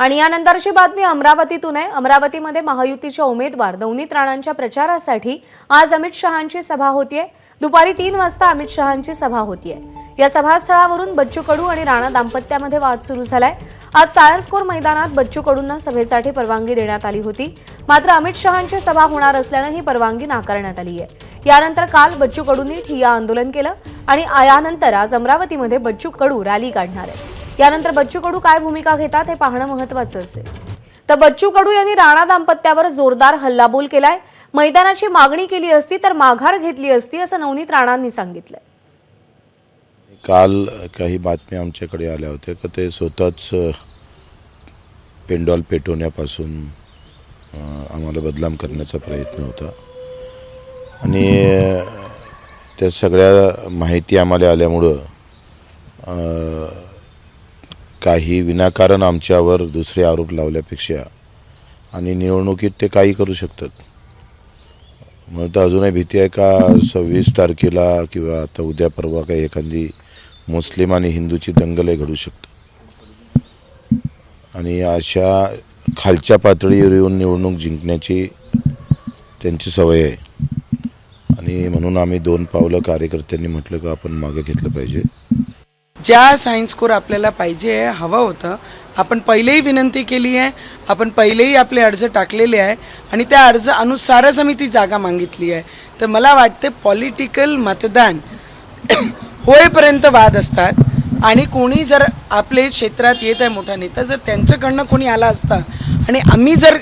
आणि यानंतरची बातमी अमरावतीतून आहे. अमरावतीमध्ये महायुतीच्या उमेदवार नवनीत राणांच्या प्रचारासाठी आज अमित शहांची सभा होतीये. दुपारी तीन वाजता अमित शहांची सभा होतीये. या सभास्थळावरून बच्चू कडू आणि राणा दाम्पत्यामध्ये वाद सुरू झालाय. आज सायन्स कोर मैदानात बच्चू कडूंना सभेसाठी परवानगी देण्यात आली होती. मात्र अमित शहांची सभा होणार असल्यानं ही परवानगी नाकारण्यात आली आहे यानंतर काल बच्चू कडूंनी ठिय्या आंदोलन केलं आणि यानंतर आज अमरावतीमध्ये बच्चू कडू रॅली काढणार आहे यानंतर बच्चू कडू काय भूमिका घेतात हे पाहणं महत्वाचं असेल. तर बच्चू कडू यांनी राणा दाम्पत्यावर जोरदार हल्लाबोल केलाय. मैदानाची मागणी केली असती तर माघार घेतली असती असं नवनीत राणांनी सांगितलंय. काल काही बातम्या आमच्याकडे आल्या होत्या का ते स्वतःच पेंडॉल पेटवण्यापासून आम्हाला बदनाम करण्याचा प्रयत्न होता. आणि त्या सगळ्या माहिती आम्हाला आल्यामुळं काही विनाकारण आमच्यावर दुसरे आरोप लावल्यापेक्षा आणि निवडणुकीत ते काही करू शकतात. म्हणून तर अजूनही भीती आहे का? सव्वीस तारखेला किंवा आता उद्या परवा काही एखादी मुस्लिम आणि हिंदूची दंगलही घडू शकते. आणि अशा खालच्या पातळीवर येऊन निवडणूक जिंकण्याची त्यांची सवय आहे. आणि म्हणून आम्ही दोन पावलं कार्यकर्त्यांनी म्हटलं का आपण मागे घेतलं पाहिजे. ज्या सायन्स कोर आपल्याला पाहिजे हवं होतं आपण पहिलेही विनंती केली आहे आपण पहिलेही आपले अर्ज टाकलेले आहे आणि त्या अर्ज अनुसारच आम्ही ती जागा मागितली आहे. तर मला वाटते पॉलिटिकल मतदान होईपर्यंत वाद असतात आणि कोणी जर आपले क्षेत्रात येत आहे मोठा नेता जर त्यांच्याकडनं कोणी आला असता आणि आम्ही जर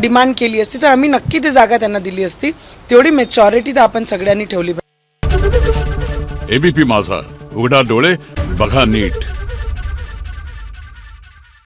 डिमांड केली असती तर आम्ही नक्की ती जागा त्यांना दिली असती. तेवढी मेच्युरिटी तर आपण सगळ्यांनी ठेवली पाहिजे. एबीपी माझा. उघडा डोळे बघा नीट.